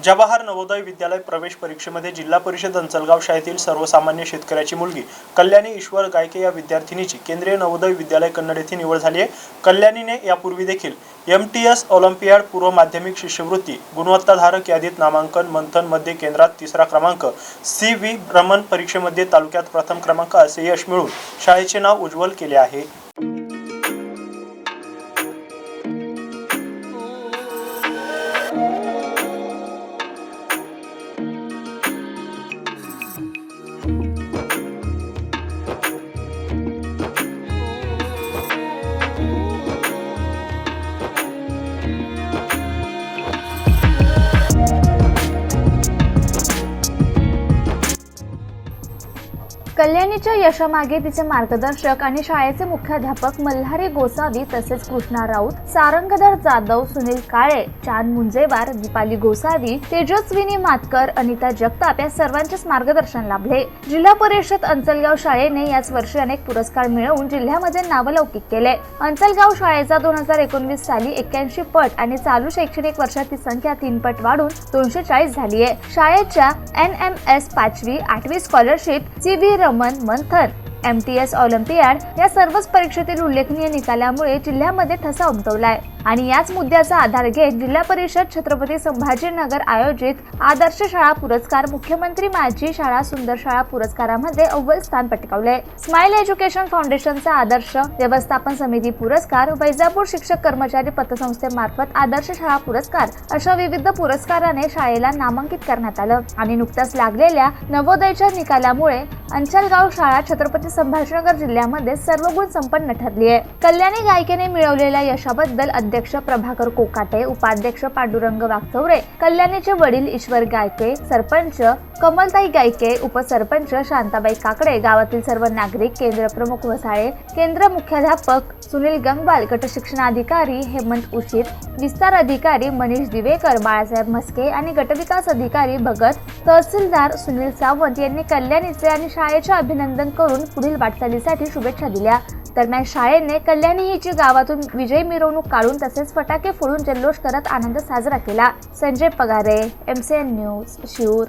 जवाहर नवोदय विद्यालय प्रवेश परीक्षेमध्ये जिल्हा परिषद अंचलगाव शाळेतील सर्वसामान्य शेतकऱ्याची मुलगी कल्याणी ईश्वर गायके या विद्यार्थिनीची केंद्रीय नवोदय विद्यालय कन्नड येथे निवड झाली आहे. कल्याणीने यापूर्वी देखील एम टी एस ऑलिम्पियाड पूर्व माध्यमिक शिष्यवृत्ती गुणवत्ताधारक यादीत नामांकन मंथनमध्ये केंद्रात तिसरा क्रमांक सी व्ही भ्रमण परीक्षेमध्ये तालुक्यात प्रथम क्रमांक असे यश मिळून शाळेचे नाव उज्ज्वल केले आहे. कल्याणीच्या यशामागे तिचे मार्गदर्शक आणि शाळेचे मुख्याध्यापक मल्हारी गोसावी तसेच कृष्णा राऊत सारंगधर जाधव सुनील काळे चांद मुंजेवार दीपाली गोसावी तेजस्विनी मातकर अनिता जगताप या सर्वांचेच मार्गदर्शन लाभले. जिल्हा परिषद अंचलगाव शाळेने याच वर्षी अनेक पुरस्कार मिळवून जिल्ह्यामध्ये नावलौकिक केले. अंचलगाव शाळेचा दोन हजार एकोणवीस साली एक्क्याऐंशी पट आणि चालू शैक्षणिक वर्षात ती संख्या तीन पट वाढून दोनशे चाळीस झाली आहे शाळेच्या एन एम एस पाचवी आठवी scholarship C V Raman Manthan. M T S olympiad या सर्वच परीक्षेतील उल्लेखनीय निकालामुळे जिल्ह्यामध्ये ठसा उमटवलाय. आणि याच मुद्द्याचा आधार घेत जिल्हा परिषद छत्रपती संभाजीनगर आयोजित आदर्श शाळा पुरस्कार मुख्यमंत्री माझी शाळा सुंदर शाळा पुरस्कारामध्ये अव्वल स्थान पटकावले स्माइल एज्युकेशन फाउंडेशनचा आदर्श व्यवस्थापन समिती पुरस्कार वैजापूर शिक्षक कर्मचारी पतसंस्थेमार्फत आदर्श शाळा पुरस्कार अशा विविध पुरस्काराने शाळेला नामांकित करण्यात आलं. आणि नुकत्याच लागलेल्या नवोदयच्या निकालामुळे अंचलगाव शाळा छत्रपती संभाजीनगर जिल्ह्यामध्ये सर्व गुण संपन्न ठरली आहे. कल्याणी गायिकेने मिळवलेल्या यशाबद्दल अध्यक्ष प्रभाकर कोकाटे उपाध्यक्ष पांडुरंग वागचौरे कल्याणीचे वडील ईश्वर गायके सरपंच कमलताई गायके उपसरपंच शांताबाई काकडे गावातील सर्व नागरिक केंद्र प्रमुख वसाळे केंद्र मुख्याध्यापक सुनील गंगवाल गटशिक्षणाधिकारी हेमंत उशीर विस्तार अधिकारी मनीष दिवेकर बाळासाहेब म्हस्के आणि गटविकास अधिकारी भगत तहसीलदार सुनील सावंत यांनी कल्याणीचे आणि शाळेचे अभिनंदन करून पुढील वाटचालीसाठी शुभेच्छा दिल्या. दरम्यान शाळेने कल्याणी हिची गावातून विजय मिरवणूक काढून तसेच फटाके फोडून जल्लोष करत आनंद साजरा केला. Sanjay Pagare MCN news Shiur